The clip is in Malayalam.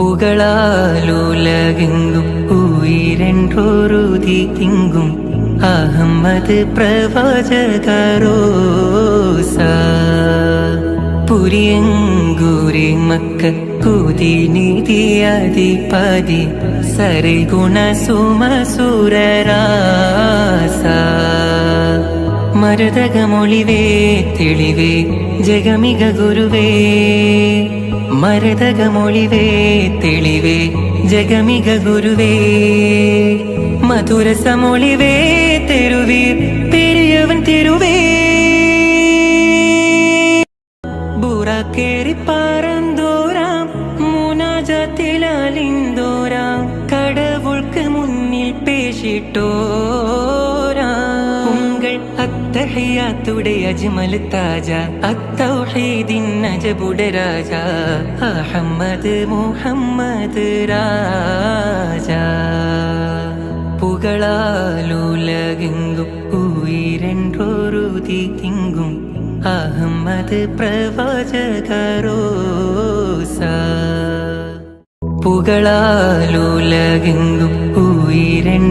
പുകളാലുലകെങ്കും ഉയരൻറൊരുതി തിങ്കും. അഹമ്മദ് പ്രവാചകരോസ പുരിയങ്കൂരി മക്ക കുതി നിധിയധിപതി സരിഗുണ സുമസുരരാസ മരതകമൊളിവേ തെളിവേ ജഗമിക ഗുരുവേ. മരതകമൊളിവേ തെളിവേ ജഗമിക ഗുരുവേ. മധുരസമൊളിവേ തെരുവീർ പെരിയവൻ തെരുവേ. ബുറക്കേറി പറന്തോരാം മൂനാജത്തിലാലിന്തോരാം കടവുൾക്ക് മുന്നിൽ പേശിട്ടോരാം ഉങ്കൾ അത്തഹയ്യാത്തുടെ അജ്മൽ താജ അത്തൗഹീദിൻ നജബുടെ രാജ അഹമ്മദ് മുഹമ്മദ് രാജ. പുകളാലുലകെങ്കും ഉയരൻറോരു തിങ്കും അഹമ്മദ് പ്രവാചകരോസ പുകളാലുലകെങ്കും ഉയരൻ